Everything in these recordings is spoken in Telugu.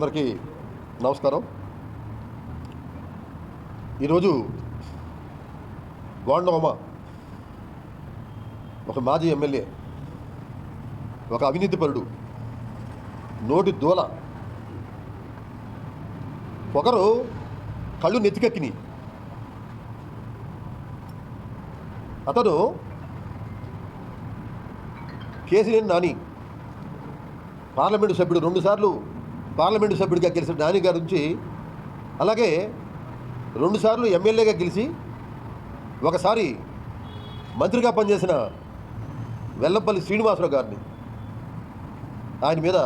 మిత్రులందరికీ నమస్కారం. ఈరోజు గోండోమ ఒక మాజీ ఎమ్మెల్యే ఒక అవినీతిపరుడు నోటి దూల ఒకరు కళ్ళు నెత్తికెక్కినాయి అతను కేసీఆర్ నాని పార్లమెంటు సభ్యుడు రెండుసార్లు పార్లమెంటు సభ్యుడిగా గెలిచిన నాని గారి నుంచి అలాగే రెండుసార్లు ఎమ్మెల్యేగా గెలిచి ఒకసారి మంత్రిగా పనిచేసిన వెల్లంపల్లి శ్రీనివాసరావు గారిని ఆయన మీద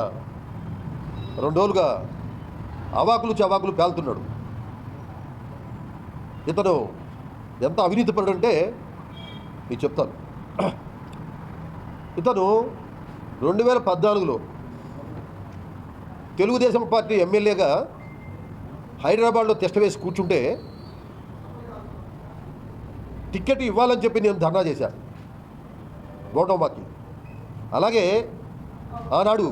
రెండు రోజులుగా అవాకులు చవాకులు పేలుతున్నాడు. ఇతను ఎంత అవినీతి అంటే మీకు చెప్తాను. ఇతను రెండు వేల పద్నాలుగులో తెలుగుదేశం పార్టీ ఎమ్మెల్యేగా హైదరాబాద్లో టెస్ట్ వేసి కూర్చుంటే టిక్కెట్ ఇవ్వాలని చెప్పి నేను ధర్నా చేశాను గౌటమాకి అలాగే ఆనాడు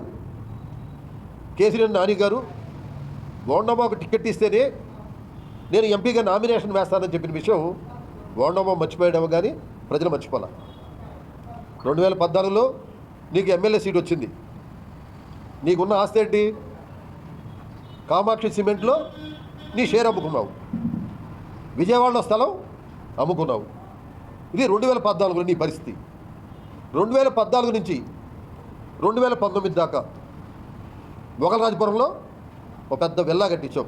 కేసీఆర్ నాని గారు గోండమ్మకు టికెట్ ఇస్తేనే నేను ఎంపీగా నామినేషన్ వేస్తానని చెప్పిన విషయం గోండమ్మ మర్చిపోయాడేమో కానీ ప్రజలు మర్చిపోలే. రెండు వేల పద్నాలుగులో నీకు ఎమ్మెల్యే సీట్ వచ్చింది. నీకున్న ఆస్తి ఏంటి? కామాక్షి సిమెంట్లో నీ షేర్ అమ్ముకున్నావు. విజయవాడలో స్థలం అమ్ముకున్నావు. ఇది రెండు వేల పద్నాలుగులో నీ పరిస్థితి. రెండు వేల పద్నాలుగు నుంచి రెండు వేల పంతొమ్మిది దాకా మొగలరాజపురంలో ఒక పెద్ద విల్లా కట్టించాం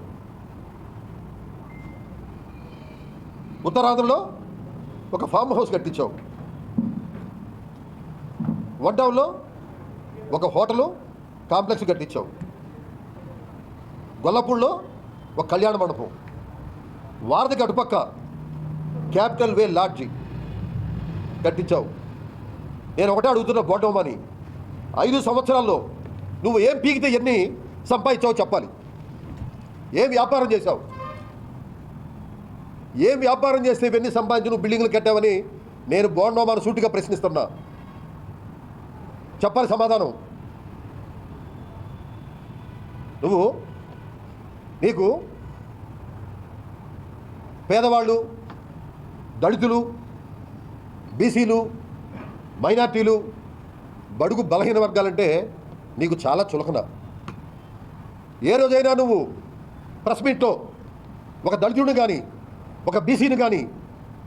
ఉత్తరాంధ్రలో ఒక ఫామ్ హౌస్ కట్టించాం వడ్డాంలో ఒక హోటలు కాంప్లెక్స్ కట్టించాం గొల్లపూడిలో ఒక కళ్యాణ మండపం. వారధికి అటుపక్క క్యాపిటల్ వే లాడ్జి కట్టించావు. నేను ఒకటే అడుగుతున్న బోటమని ఐదు సంవత్సరాల్లో నువ్వు ఏం పీకితే ఎన్ని సంపాదించావు చెప్పాలి. ఏం వ్యాపారం చేశావు? ఏం వ్యాపారం చేస్తే ఇవన్నీ సంపాదించి నువ్వు బిల్డింగ్లు కట్టావని నేను బోండోమాను సూటిగా ప్రశ్నిస్తున్నా. చెప్పాలి సమాధానం. నువ్వు నీకు పేదవాళ్ళు దళితులు బీసీలు మైనార్టీలు బడుగు బలహీన వర్గాలంటే నీకు చాలా చులకన. ఏ రోజైనా నువ్వు ప్రెస్ మీట్లో ఒక దళితుడిని కానీ ఒక బీసీని కానీ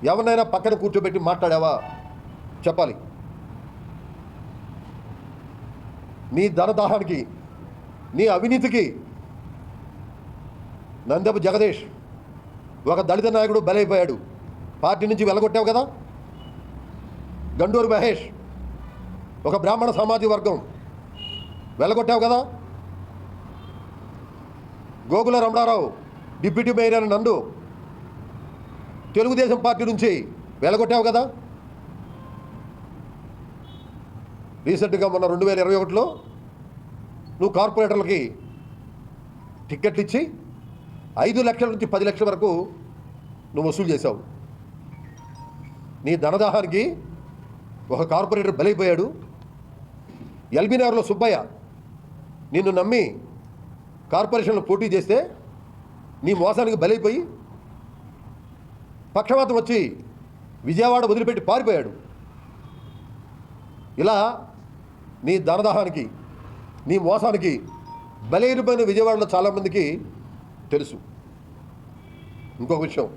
ఎవరినైనా పక్కన కూర్చోబెట్టి మాట్లాడావా? చెప్పాలి. నీ ధనదాహానికి నీ అవినీతికి నందపు జగదీష్. ఒక దళిత నాయకుడు బలైపోయాడు. పార్టీ నుంచి వెలగొట్టావు కదా? గండూరు మహేష్ ఒక బ్రాహ్మణ సామాజిక వర్గం. వెలగొట్టావు కదా? గోకుల రమణారావు డిప్యూటీ మేయర్ అని నందు. తెలుగుదేశం పార్టీ నుంచి వెలగొట్టావు కదా? రీసెంట్గా మొన్న రెండు వేల ఇరవై ఒకటిలో నువ్వు కార్పొరేటర్లకి టిక్కెట్లు ఇచ్చి ఐదు లక్షల నుంచి పది లక్షల వరకు నువ్వు వసూలు చేశావు. నీ ధనదాహానికి ఒక కార్పొరేటర్ బలైపోయాడు. ఎల్బీ నగర్లో సుబ్బయ్య నిన్ను నమ్మి కార్పొరేషన్లో పోటీ చేస్తే నీ మోసానికి బలైపోయి పక్షవాతం వచ్చి విజయవాడ వదిలిపెట్టి పారిపోయాడు. ఇలా నీ ధనదాహానికి నీ మోసానికి బలైపోయిన విజయవాడలో చాలామందికి తెలుసు. ఇంకొక విషయం.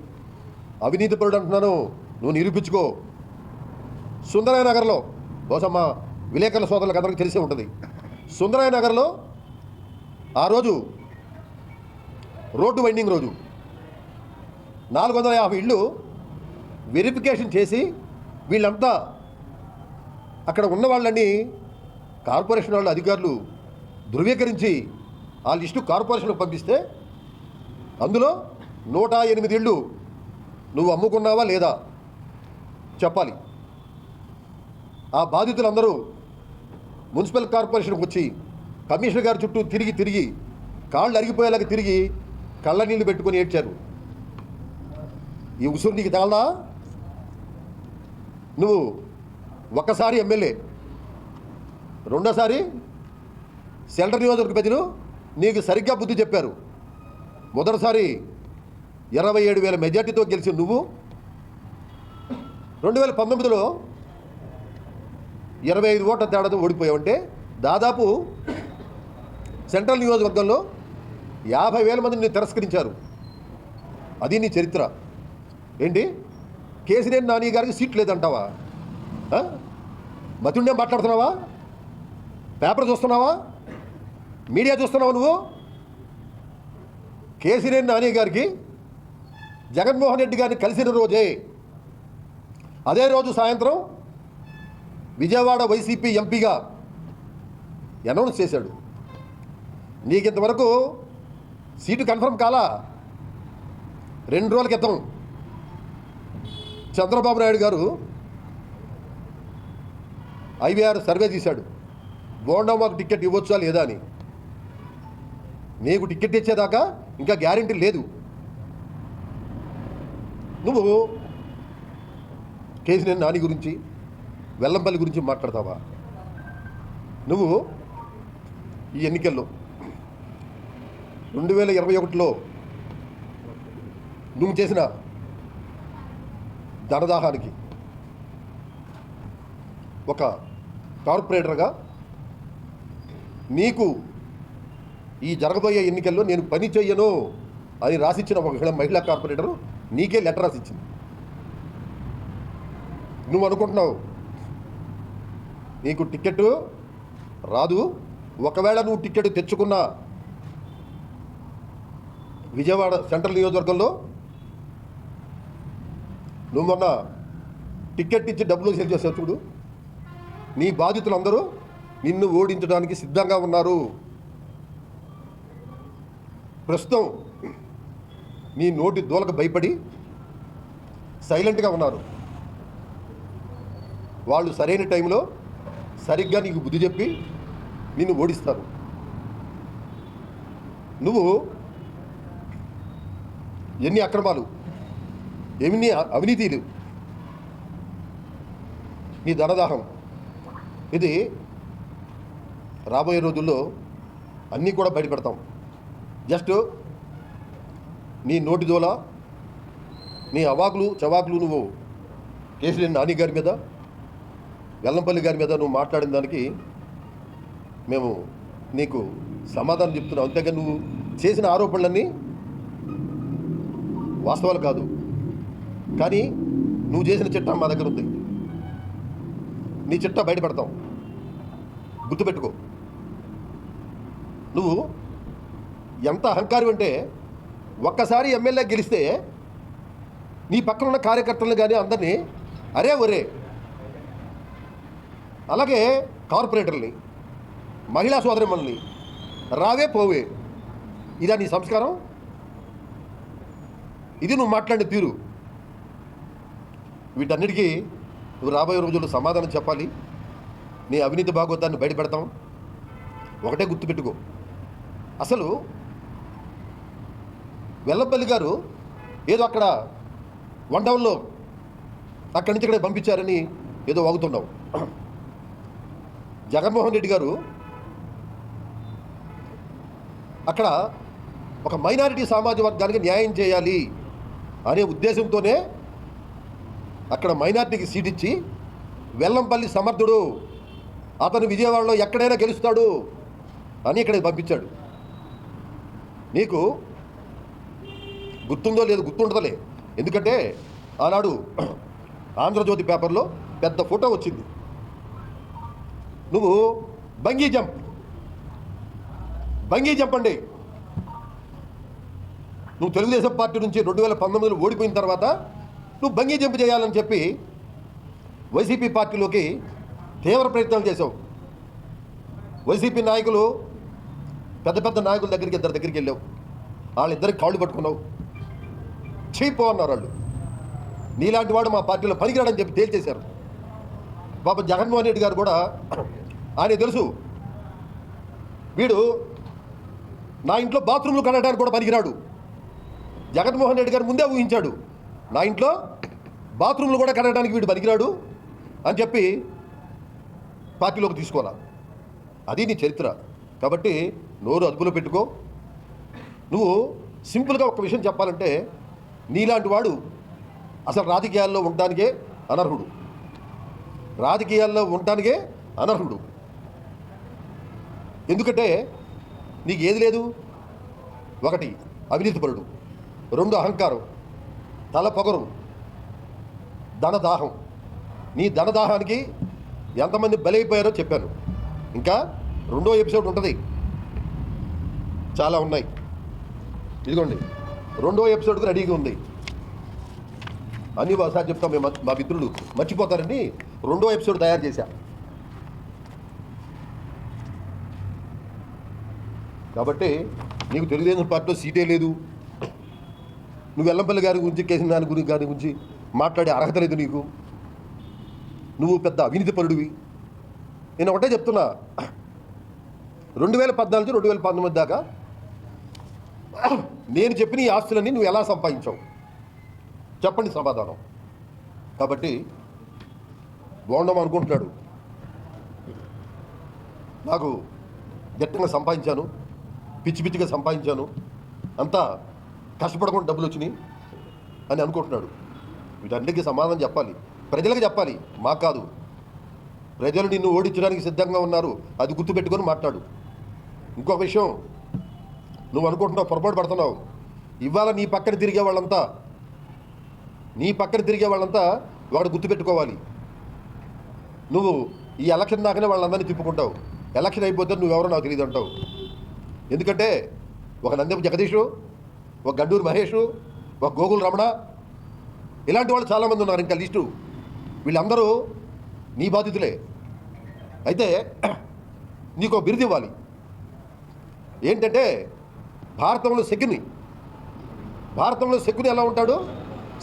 అవినీతి పరుడు అంటున్నాను. నువ్వు నిరూపించుకో. సుందరయ్య నగర్లో బహుశా మా విలేకరుల సోదరులకు అందరికీ తెలిసే ఉంటుంది. సుందరయ్య నగర్లో ఆ రోజు రోడ్డు వైండింగ్ రోజు. నాలుగు వందల యాభై ఇళ్ళు వెరిఫికేషన్ చేసి వీళ్ళంతా అక్కడ ఉన్న వాళ్ళని కార్పొరేషన్ వాళ్ళ అధికారులు ధృవీకరించి ఆ లిస్టు కార్పొరేషన్కు పంపిస్తే అందులో నూట ఎనిమిది ఇళ్ళు నువ్వు అమ్ముకున్నావా లేదా? చెప్పాలి. ఆ బాధితులందరూ మున్సిపల్ కార్పొరేషన్కి వచ్చి కమిషనర్ గారి చుట్టూ తిరిగి తిరిగి కాళ్ళు అరిగిపోయేలాగా తిరిగి కళ్ళ నీళ్ళు పెట్టుకొని ఏడ్చారు. ఈ ఉసురు నీకు తగలదా? నువ్వు ఒక్కసారి ఎమ్మెల్యే రెండోసారి సెంటర్ నియోజకవర్గ ప్రజలు నీకు సరిగ్గా బుద్ధి చెప్పారు. మొదటిసారి ఇరవై ఏడు వేల మెజార్టీతో గెలిచిన నువ్వు? రెండు వేల పంతొమ్మిదిలో ఇరవై ఐదు ఓట్ల తేడాతో ఓడిపోయావంటే దాదాపు సెంట్రల్ నియోజకవర్గంలో యాభై వేల మందిని తిరస్కరించారు. అది నీ చరిత్ర. ఏంటి? కేసీఆర్ నాని గారికి సీట్ లేదంటావా? ఆ? మతుండే మాట్లాడుతున్నావా? పేపర్ చూస్తున్నావా? మీడియా చూస్తున్నావా నువ్వు? కేసీఆర్ నాని గారికి జగన్మోహన్ రెడ్డి గారిని కలిసిన రోజే అదే రోజు సాయంత్రం విజయవాడ వైసీపీ ఎంపీగా అనౌన్స్ చేశాడు. నీకు ఇంతవరకు సీటు కన్ఫర్మ్ కాలా? రెండు రోజుల క్రితం చంద్రబాబు నాయుడు గారు ఐవీఆర్ సర్వే తీశాడు. బోండా మాకు టికెట్ ఇవ్వచ్చా లేదా అని. నీకు టికెట్ ఇచ్చేదాకా ఇంకా గ్యారంటీ లేదు. నువ్వు కేసీఆర్ నాని గురించి వెల్లంపల్లి గురించి మాట్లాడతావా? నువ్వు ఈ ఎన్నికల్లో రెండు వేల ఇరవై ఒకటిలో నువ్వు చేసిన ధనదాహానికి ఒక కార్పొరేటర్గా నీకు ఈ జరగబోయే ఎన్నికల్లో నేను పని చెయ్యను అని రాసిచ్చిన ఒక మహిళా కార్పొరేటరు నీకే లెటర్ రాసి ఇచ్చింది నువ్వు అనుకుంటున్నావు నీకు టికెట్ రాదు ఒకవేళ నువ్వు టికెట్ తెచ్చుకున్నా విజయవాడ సెంట్రల్ నియోజకవర్గంలో నువ్వు మొన్న టికెట్ ఇచ్చి డబ్బులు సేల్ చేసావు చూడు. నీ బాధితులందరూ నిన్ను ఓడించడానికి సిద్ధంగా ఉన్నారు. ప్రస్తుతం నీ నోటి దూలకు భయపడి సైలెంట్గా ఉన్నారు. వాళ్ళు సరైన టైంలో సరిగ్గా నీకు బుద్ధి చెప్పి నిన్ను ఓడిస్తారు. నువ్వు ఎన్ని అక్రమాలు ఎన్ని అవినీతిలు నీ ధనదాహం. ఇది రాబోయే రోజుల్లో అన్నీ కూడా బయటపెడతాం. జస్ట్ నీ నోటి దోల నీ అవాకులు చవాకులు నువ్వు కేసీఆర్ నాని గారి మీద వెల్లంపల్లి గారి మీద నువ్వు మాట్లాడిన దానికి మేము నీకు సమాధానం చెప్తున్నావు అంతేగా నువ్వు చేసిన ఆరోపణలన్నీ వాస్తవాలు కాదు. కానీ నువ్వు చేసిన చిట్టా మా దగ్గర ఉంది. నీ చిట్టా బయటపెడతాం గుర్తుపెట్టుకో. నువ్వు ఎంత అహంకారం అంటే ఒక్కసారి ఎమ్మెల్యే గెలిస్తే నీ పక్కన ఉన్న కార్యకర్తలు కానీ అందరినీ అరే ఒరే. అలాగే కార్పొరేటర్ని మహిళా సోదరిమల్ని రావే పోవే. ఇదా నీ సంస్కారం? ఇది నువ్వు మాట్లాడే తీరు. వీటన్నిటికీ నువ్వు రాబోయే రోజుల్లో సమాధానం చెప్పాలి. నీ అవినీతి భాగవతాన్ని బయటపెడతాం. ఒకటే గుర్తుపెట్టుకో. అసలు వెల్లంపల్లి గారు ఏదో అక్కడ వన్ టౌన్లో అక్కడి నుంచి ఇక్కడ పంపించారని ఏదో వాగుతున్నావు. జగన్మోహన్ రెడ్డి గారు అక్కడ ఒక మైనారిటీ సామాజిక వర్గానికి న్యాయం చేయాలి అనే ఉద్దేశంతోనే అక్కడ మైనారిటీకి సీట్ ఇచ్చి వెల్లంపల్లి సమర్థుడు అతను విజయవాడలో ఎక్కడైనా గెలుస్తాడు అని ఇక్కడికి పంపించాడు. నీకు గుర్తుందో లేదు గుర్తుండదలే. ఎందుకంటే ఆనాడు ఆంధ్రజ్యోతి పేపర్లో పెద్ద ఫోటో వచ్చింది. నువ్వు బంగీ జంప్. బంగీ జంప్ అండి. నువ్వు తెలుగుదేశం పార్టీ నుంచి రెండు వేల పంతొమ్మిదిలో ఓడిపోయిన తర్వాత నువ్వు బంగీ జంప్ చేయాలని చెప్పి వైసీపీ పార్టీలోకి తీవ్ర ప్రయత్నాలు చేసావు వైసీపీ నాయకులు పెద్ద పెద్ద నాయకుల దగ్గరికి ఇద్దరి దగ్గరికి వెళ్ళావు. వాళ్ళిద్దరికి కాళ్ళు పట్టుకున్నావు. చీపో అన్నారు వాళ్ళు. నీలాంటి వాడు మా పార్టీలో పనికిరాడని చెప్పి తేల్చేశారు. పాప జగన్మోహన్ రెడ్డి గారు కూడా ఆయన తెలుసు వీడు నా ఇంట్లో బాత్రూమ్లు కడగడానికి కూడా పనికిరాడు. జగన్మోహన్ రెడ్డి గారు ముందే ఊహించాడు నా ఇంట్లో బాత్రూమ్లు కూడా కడగడానికి వీడు పనికిరాడు అని చెప్పి పార్టీలోకి తీసుకోవాలా? అది నీ చరిత్ర. కాబట్టి నోరు అదుపులో పెట్టుకో. నువ్వు సింపుల్గా ఒక విషయం చెప్పాలంటే నీలాంటి వాడు అసలు రాజకీయాల్లో ఉండడానికే అనర్హుడు. రాజకీయాల్లో ఉండటానికే అనర్హుడు. ఎందుకంటే నీకు ఏది లేదు? ఒకటి అవినీతిపరుడు రెండు అహంకారం. తల పొగరు. ధనదాహం. నీ ధనదాహానికి ఎంతమంది బలైపోయారో చెప్పాను. ఇంకా రెండో ఎపిసోడ్ ఉంటుంది. చాలా ఉన్నాయి. ఇదిగోండి. రెండో ఎపిసోడ్కి రెడీగా ఉంది. అన్ని ఒకసారి చెప్తాం మేము మా మిత్రులు. మర్చిపోతారని రెండో ఎపిసోడ్ తయారు చేశా. కాబట్టి నీకు తెలుగుదేశం పార్టీలో సీటే లేదు. నువ్వు వెల్లంపల్లి గారి గురించి కేసీఆర్ దాని గురించి గారి గురించి మాట్లాడే అర్హత లేదు నీకు. నువ్వు పెద్ద అవినీతి పరుడివి. నేను ఒకటే చెప్తున్నా. రెండు వేల పద్నాలుగు నుంచి రెండు వేల పంతొమ్మిది దాకా నేను చెప్పిన ఈ ఆస్తులన్నీ నువ్వు ఎలా సంపాదించావు? చెప్పండి సమాధానం. కాబట్టి బోండం అనుకుంటున్నాడు. నాకు దిట్టంగా సంపాదించాను పిచ్చి పిచ్చిగా సంపాదించాను అంతా కష్టపడకుండా డబ్బులు వచ్చినాయి అని అనుకుంటున్నాడు. వీటన్నిటికీ సమాధానం చెప్పాలి. ప్రజలకు చెప్పాలి. మాకు కాదు. ప్రజలు నిన్ను ఓడించడానికి సిద్ధంగా ఉన్నారు. అది గుర్తుపెట్టుకొని మాట్లాడు. ఇంకొక విషయం నువ్వు అనుకుంటున్నావు పొరపాటు పడుతున్నావు. ఇవాళ నీ పక్కన తిరిగే వాళ్ళంతా నీ పక్కన తిరిగే వాళ్ళంతా వాడు గుర్తుపెట్టుకోవాలి. నువ్వు ఈ ఎలక్షన్ దాకానే వాళ్ళందరినీ తిప్పుకుంటావు. ఎలక్షన్ అయిపోతే నువ్వెవరో నాకు తెలియదు అంటావు. ఎందుకంటే ఒక నందెం జగదీషు ఒక గడ్డూరు మహేషు ఒక గోగుల్ రమణ ఇలాంటి వాళ్ళు చాలామంది ఉన్నారు ఇంకా లిస్టు. వీళ్ళందరూ నీ బాధితులే. అయితే నీకు ఒక బిరుదు ఏంటంటే భారతంలో శకుని. భారతంలో శకుని ఎలా ఉంటాడు?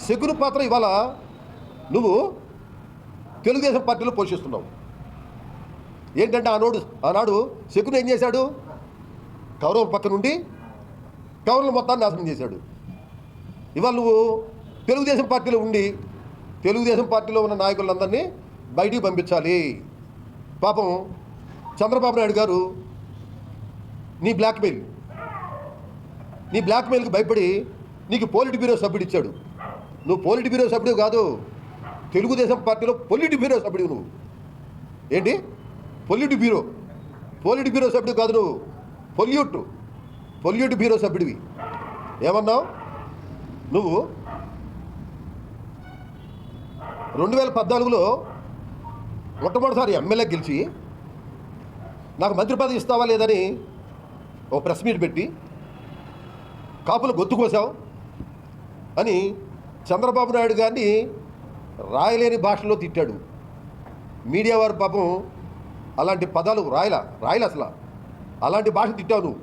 శకుని పాత్ర ఇవాళ నువ్వు తెలుగుదేశం పార్టీలో పోషిస్తున్నావు. ఏంటంటే ఆనాడు ఆనాడు శకుని ఏం చేశాడు? కౌరవుల పక్క నుండి కౌరవుల మొత్తాన్ని నాశనం చేశాడు. ఇవాళ నువ్వు తెలుగుదేశం పార్టీలో ఉండి తెలుగుదేశం పార్టీలో ఉన్న నాయకులందరినీ బయటికి పంపించాలి. పాపం చంద్రబాబు నాయుడు గారు నీ బ్లాక్మెయిల్ నీ బ్లాక్మెయిల్కి భయపడి నీకు పోలిట్ బ్యూరో సభ్యుడు ఇచ్చాడు. నువ్వు పోలిట్ బ్యూరో సభ్యుడు కాదు తెలుగుదేశం పార్టీలో పొలిట్ బ్యూరో సభ్యుడు నువ్వు. ఏంటి? Pollute bureau. పోలిట్ బ్యూరో సభ్యుడు కాదు నువ్వు. పొల్యూట్. పొల్యూట్ బ్యూరో సభ్యుడివి. ఏమన్నావు? నువ్వు రెండు వేల పద్నాలుగులో మొట్టమొదటిసారి ఎమ్మెల్యే గెలిచి నాకు మంత్రి పదవి ఇస్తావా లేదని ఒక ప్రెస్ మీట్ పెట్టి కాపులు గుర్తుకోసావు అని చంద్రబాబు నాయుడు గారిని రాయలేని భాషలో తిట్టాడు. మీడియా వారు పాపం అలాంటి పదాలు రాయలా రాయలే అసలు. అలాంటి భాష తిట్టావు నువ్వు.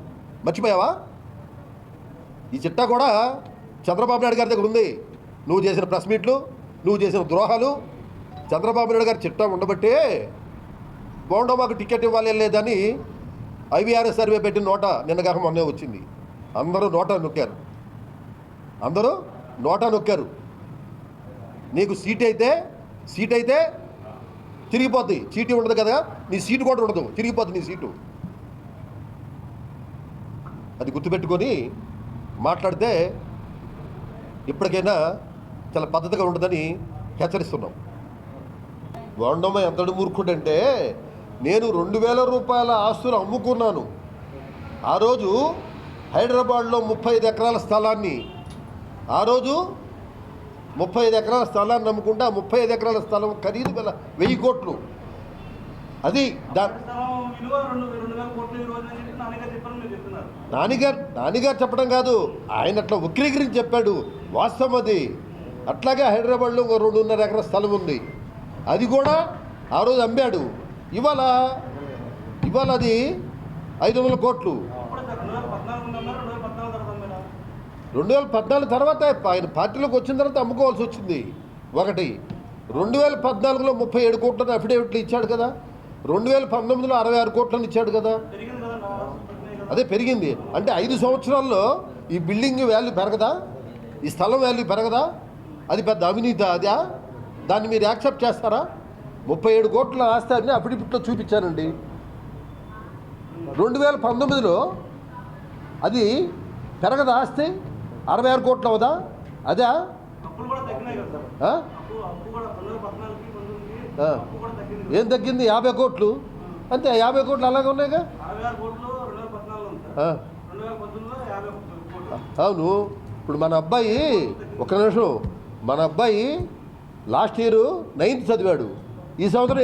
మర్చిపోయావా? ఈ చిట్టా కూడా చంద్రబాబు నాయుడు గారి దగ్గర ఉంది. నువ్వు చేసిన ప్రెస్ మీట్లు నువ్వు చేసిన ద్రోహాలు చంద్రబాబు నాయుడు గారి చిట్టా ఉండబట్టే బాగుండవు మాకు టికెట్ ఇవ్వాలి లేదని ఐవీఆర్ఎస్ సర్వే పెట్టిన నోట నిన్నగాక మొన్నే వచ్చింది. అందరూ నోటా నొక్కారు. అందరూ నోటా నొక్కారు. నీకు సీట్ అయితే సీట్ అయితే తిరిగిపోద్ది. సీటు ఉండదు కదా? నీ సీటు కూడా ఉండదు. తిరిగిపోద్ది నీ సీటు. అది గుర్తుపెట్టుకొని మాట్లాడితే ఇప్పటికైనా చాలా పద్ధతిగా ఉండదని హెచ్చరిస్తున్నాం. బోండమ్మ ఎంతటి మూర్ఖుడంటే నేను రెండు వేల రూపాయల ఆస్తులు అమ్ముకున్నాను. ఆ రోజు హైదరాబాద్లో ముప్పై ఐదు ఎకరాల స్థలాన్ని ఆ రోజు ముప్పై ఐదు ఎకరాల స్థలాన్ని నమ్ముకుంటే ఆ ముప్పై ఐదు ఎకరాల స్థలం ఖరీదు గల వెయ్యి కోట్లు. అది నానిగారు నానిగారు చెప్పడం కాదు ఆయన అట్లా వక్రీకరించి చెప్పాడు. వాస్తవం అది. అట్లాగే హైదరాబాద్లో ఒక రెండున్నర ఎకరాల స్థలం ఉంది. అది కూడా ఆ రోజు అమ్మాడు. ఇవాళ ఇవాళ అది ఐదు వందల కోట్లు అప్పుడు సార్ రెండు వేల పద్నాలుగు నుండి అన్నారు రెండు వేల పద్నాలుగు తర్వాత అమ్మారా రెండు వేల పద్నాలుగు తర్వాత ఆయన పార్టీలోకి వచ్చిన తర్వాత అమ్ముకోవాల్సి వచ్చింది. ఒకటి రెండు వేల పద్నాలుగులో ముప్పై ఏడు కోట్లని అఫిడేవిట్లు ఇచ్చాడు కదా. రెండు వేల పంతొమ్మిదిలో అరవై ఆరు కోట్లను ఇచ్చాడు కదా. అదే పెరిగింది. అంటే ఐదు సంవత్సరాల్లో ఈ బిల్డింగ్ వాల్యూ పెరగదా? ఈ స్థలం వాల్యూ పెరగదా? అది పెద్ద అవినీతి అదా దాన్ని మీరు యాక్సెప్ట్ చేస్తారా? ముప్పై ఏడు కోట్ల ఆస్తి అని అఫిడవిట్లో చూపించానండి. రెండు వేల పంతొమ్మిదిలో అది పెరగదా ఆస్తి? అరవై ఆరు కోట్లు అవదా? అదా? ఏం తగ్గింది? యాభై కోట్లు? అంతే యాభై కోట్లు అలాగే ఉన్నాయిగా? అవును. ఇప్పుడు మన అబ్బాయి ఒక నిమిషం. మన అబ్బాయి లాస్ట్ ఇయర్ నైన్త్ చదివాడు. ఈ సంవత్సరం